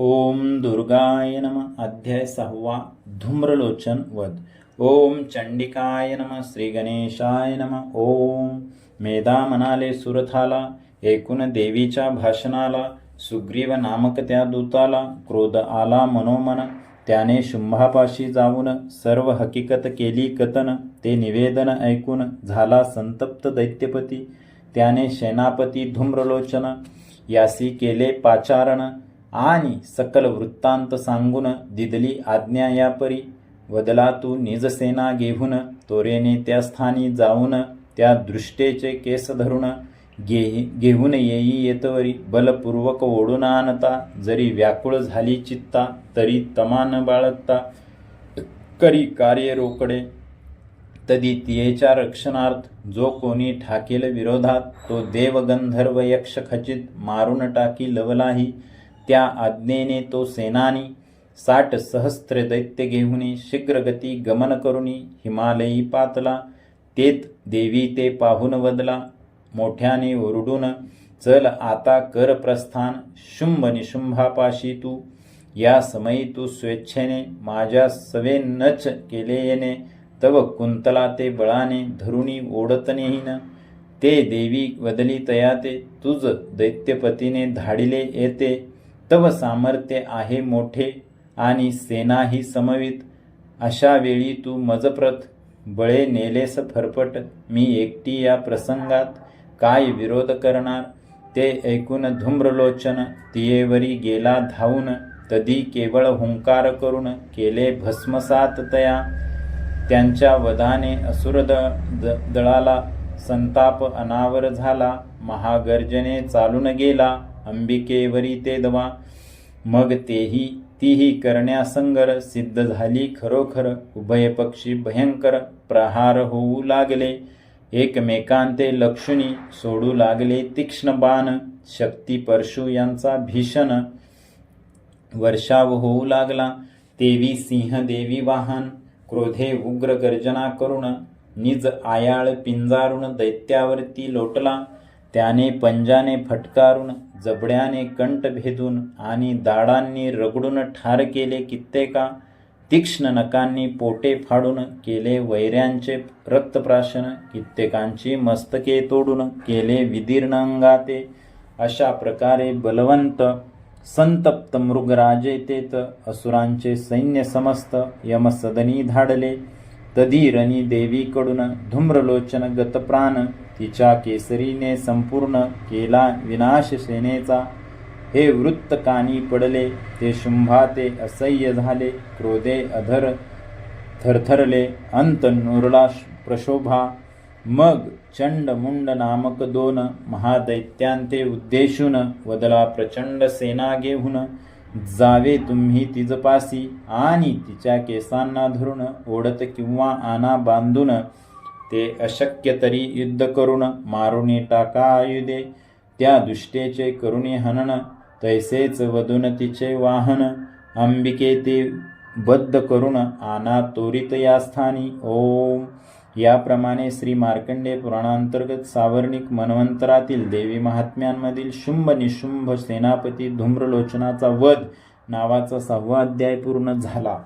ओम दुर्गाय नम। अध्याय सहावा। धूम्रलोचन वध। ओम चंडिकाय नम। श्री गणेशाय नम। ओम मेधा म्हणाले सुरथाला। एकूण देवीच्या भाषणाला। सुग्रीव नामक त्या दूताला। क्रोध आला मनोमन। त्याने शुंभापाशी जाऊन सर्व हकीकत केली कथन। ते निवेदन ऐकून झाला संतप्त दैत्यपती। त्याने सेनापती धूम्रलोचन। यासी केले पाचारण। आणि सकल वृत्तांत सांगून दिदली आज्ञा यापरी वदला तू निजसेना घेऊन तोरेने त्या स्थानी जाऊन त्या दृष्टेचे केस धरून गे घेऊन येई येतवरी बलपूर्वक ओढून आणता जरी व्याकुळ झाली चित्ता तरी तमान बाळगता. करी कार्य रोकडे. तदी तियेच्या रक्षणार्थ जो कोणी ठाकेल विरोधात तो देवगंधर्व यक्ष खचित मारून टाकी लवलाही. त्या आज्ञेने तो सेनानी साठ सहस्त्र दैत्य घेऊनी शीघ्रगती गमन करुनी हिमालयी पातला तेत देवी ते पाहून वदला मोठ्याने ओरडून चल आता कर प्रस्थान शुंभ निशुंभापाशी तू या समयी तू स्वेच्छेने माझ्या सवेनच केले येणे तव कुंतला ते बळाने धरुणी ओढतनेहीन ते देवी वदली तयाते तुझ दैत्यपतीने धाडिले येते तव सामर्थ्य आहे मोठे आणि सेनाही समवित. अशा वेळी तू मजप्रत बळे नेलेस फरफट मी एकटी या प्रसंगात काय विरोध करणार? ते ऐकून धूम्रलोचन तियेवरी गेला धावून तदी केवळ हुंकार करून केले भस्मसात तया. त्यांच्या वधाने असुर द- द- दळाला संताप अनावर झाला महागर्जने चालून गेला. अंबिकेवरी ते दवा. मग तेही तीही करण्यासंगर सिद्ध झाली खरोखर. उभय पक्षी भयंकर प्रहार होऊ लागले. एकमेकांते लक्षणी सोडू लागले. तीक्ष्ण बाण शक्ती परशु यांचा भीषण वर्षाव होऊ लागला. तेवी सिंह देवी वाहन क्रोधे उग्र गर्जना करून निज आयाळ पिंजारून दैत्यावरती लोटला. त्याने पंजाने फटकारून जबड्याने कंठ भेदून आणि दाडांनी रगडून ठार केले कित्येका तीक्ष्ण नकांनी पोटे फाडून केले वैऱ्यांचे रक्तप्राशन कित्येकांची मस्तके तोडून केले विदीर्ण अंगाते अशा प्रकारे बलवंत संतप्त मृगराजे तेत असुरांचे सैन्य समस्त यमसदनी धाडले. तदीरणी देवीकडून धूम्रलोचन गतप्राण तिच्या केसरीने संपूर्ण केला विनाश सेनेचा. हे वृत्त कानी पडले ते शुंभाते असह्य झाले क्रोधे अधर थरथरले अंत नुरला प्रशोभा. मग चंड मुंड नामक दोन महादैत्यांते उद्देशून वदला प्रचंड सेना घेऊन जावे तुम्ही तिजपासी आणि तिच्या केसांना धरून ओढत किंवा आना बांधून ते अशक्य तरी युद्ध करून मारुनी टाका आयुधे. त्या दुष्टेचे करुणी हनन तैसेच वधून तिचे वाहन. अंबिके ते बद्ध करून आना तोरित या स्थानी. ओम. याप्रमाणे श्री मार्कंडे पुराणांतर्गत सावर्णिक मनवंतरातील देवी महात्म्यांमधील शुंभ निशुंभ सेनापती धूम्रलोचनाचा वध नावाचा सहावा अध्याय पूर्ण झाला.